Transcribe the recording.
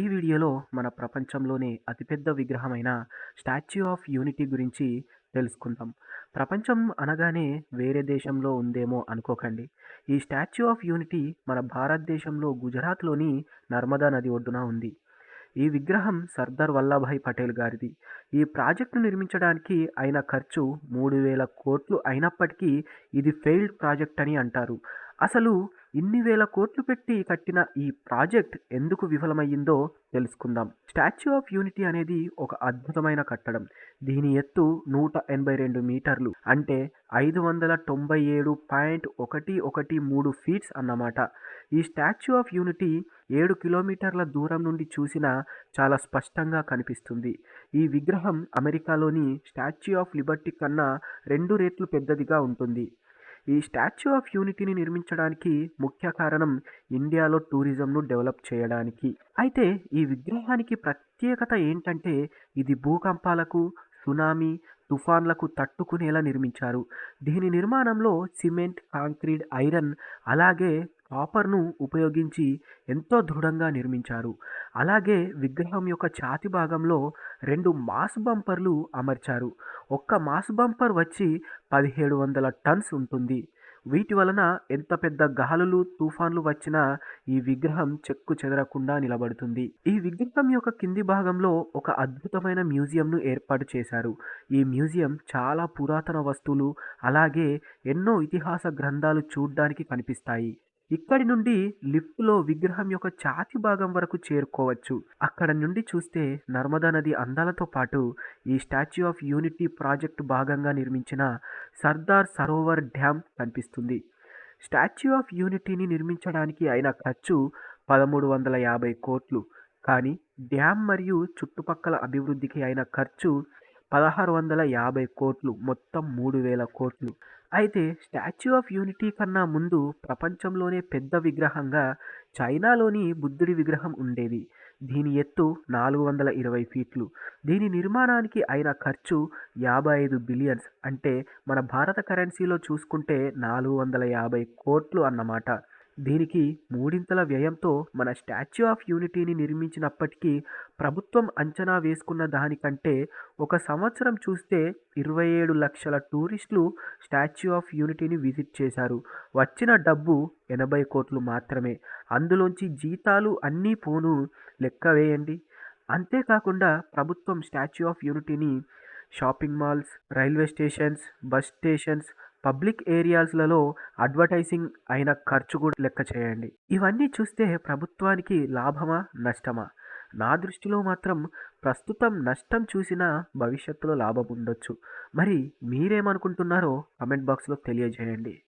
ఈ వీడియోలో మన ప్రపంచంలోనే అతిపెద్ద విగ్రహమైన స్టాచ్యూ ఆఫ్ యూనిటీ గురించి తెలుసుకుందాం. ప్రపంచం అనగానే వేరే దేశంలో ఉందేమో అనుకోకండి. ఈ స్టాచ్యూ ఆఫ్ యూనిటీ మన భారతదేశంలో గుజరాత్లోని నర్మదా నది ఒడ్డున ఉంది. ఈ విగ్రహం సర్దార్ వల్లభాయ్ పటేల్ గారిది. ఈ ప్రాజెక్టును నిర్మించడానికి అయిన ఖర్చు మూడు వేల కోట్లు అయినప్పటికీ ఇది ఫెయిల్డ్ ప్రాజెక్ట్ అని అంటారు. అసలు ఇన్ని వేల కోట్లు పెట్టి కట్టిన ఈ ప్రాజెక్ట్ ఎందుకు విఫలమయ్యిందో తెలుసుకుందాం. స్టాచ్యూ ఆఫ్ యూనిటీ అనేది ఒక అద్భుతమైన కట్టడం. దీని ఎత్తు నూట ఎనభై రెండు మీటర్లు అంటే ఐదు వందల తొంభై ఏడు పాయింట్ ఒకటి ఒకటి మూడు ఫీట్స్ అన్నమాట. ఈ స్టాచ్యూ ఆఫ్ యూనిటీ ఏడు కిలోమీటర్ల దూరం నుండి చూసినా చాలా స్పష్టంగా కనిపిస్తుంది. ఈ విగ్రహం అమెరికాలోని స్టాచ్యూ ఆఫ్ లిబర్టీ కన్నా రెండు రెట్లు పెద్దదిగా ఉంటుంది. ఈ స్టాచ్యూ ఆఫ్ యూనిటీని నిర్మించడానికి ముఖ్య కారణం ఇండియాలో టూరిజంను డెవలప్ చేయడానికి. అయితే ఈ విగ్రహానికి ప్రత్యేకత ఏంటంటే ఇది భూకంపాలకు సునామీ తుఫాన్లకు తట్టుకునేలా నిర్మించారు. దీని నిర్మాణంలో సిమెంట్ కాంక్రీట్ ఐరన్ అలాగే కాపర్ను ఉపయోగించి ఎంతో దృఢంగా నిర్మించారు. అలాగే విగ్రహం యొక్క ఛాతి భాగంలో రెండు మాస్ బంపర్లు అమర్చారు. ఒక్క మాస్ బంపర్ వచ్చి పదిహేడు వందల టన్స్ ఉంటుంది. వీటి వలన ఎంత పెద్ద గాలులు తుఫాన్లు వచ్చినా ఈ విగ్రహం చెక్కు చెదరకుండా నిలబడుతుంది. ఈ విగ్రహం యొక్క కింది భాగంలో ఒక అద్భుతమైన మ్యూజియంను ఏర్పాటు చేశారు. ఈ మ్యూజియం చాలా పురాతన వస్తువులు అలాగే ఎన్నో ఇతిహాస గ్రంథాలు చూడ్డానికి కనిపిస్తాయి. ఇక్కడి నుండి లిఫ్ట్లో విగ్రహం యొక్క ఛాతి భాగం వరకు చేరుకోవచ్చు. అక్కడ నుండి చూస్తే నర్మదా నది అందాలతో పాటు ఈ స్టాచ్యూ ఆఫ్ యూనిటీ ప్రాజెక్టు భాగంగా నిర్మించిన సర్దార్ సరోవర్ డ్యామ్ కనిపిస్తుంది. స్టాచ్యూ ఆఫ్ యూనిటీని నిర్మించడానికి అయిన ఖర్చు పదమూడు వందల యాభై కోట్లు. కానీ డ్యామ్ మరియు చుట్టుపక్కల అభివృద్ధికి అయిన ఖర్చు పదహారు వందల యాభై కోట్లు మొత్తం మూడు వేల కోట్లు. అయితే స్టాచ్యూ ఆఫ్ యూనిటీ కన్నా ముందు ప్రపంచంలోనే పెద్ద విగ్రహంగా చైనాలోని బుద్ధుడి విగ్రహం ఉండేది. దీని ఎత్తు నాలుగు వందల ఇరవై ఫీట్లు. దీని నిర్మాణానికి అయిన ఖర్చు యాభై ఐదు బిలియన్స్. అంటే మన భారత కరెన్సీలో చూసుకుంటే నాలుగు వందల యాభై కోట్లు అన్నమాట. దీనికి మూడింతల వ్యయంతో మన స్టాచ్యూ ఆఫ్ యూనిటీని నిర్మించినప్పటికీ ప్రభుత్వం అంచనా వేసుకున్న దానికంటే ఒక సంవత్సరం చూస్తే ఇరవై ఏడు లక్షల టూరిస్టులు స్టాచ్యూ ఆఫ్ యూనిటీని విజిట్ చేశారు. వచ్చిన డబ్బు ఎనభై కోట్లు మాత్రమే. అందులోంచి జీతాలు అన్నీ పోను. లెక్క వేయండి. అంతేకాకుండా ప్రభుత్వం statue of యూనిటీని shopping malls railway stations bus stations public ఏరియాస్లలో advertising అయిన ఖర్చు కూడా లెక్క చేయండి. ఇవన్నీ చూస్తే ప్రభుత్వానికి లాభమా నష్టమా? నా దృష్టిలో మాత్రం ప్రస్తుతం నష్టం చూసినా భవిష్యత్తులో లాభం ఉండొచ్చు. మరి మీరేమనుకుంటున్నారో కమెంట్ బాక్స్లో తెలియజేయండి.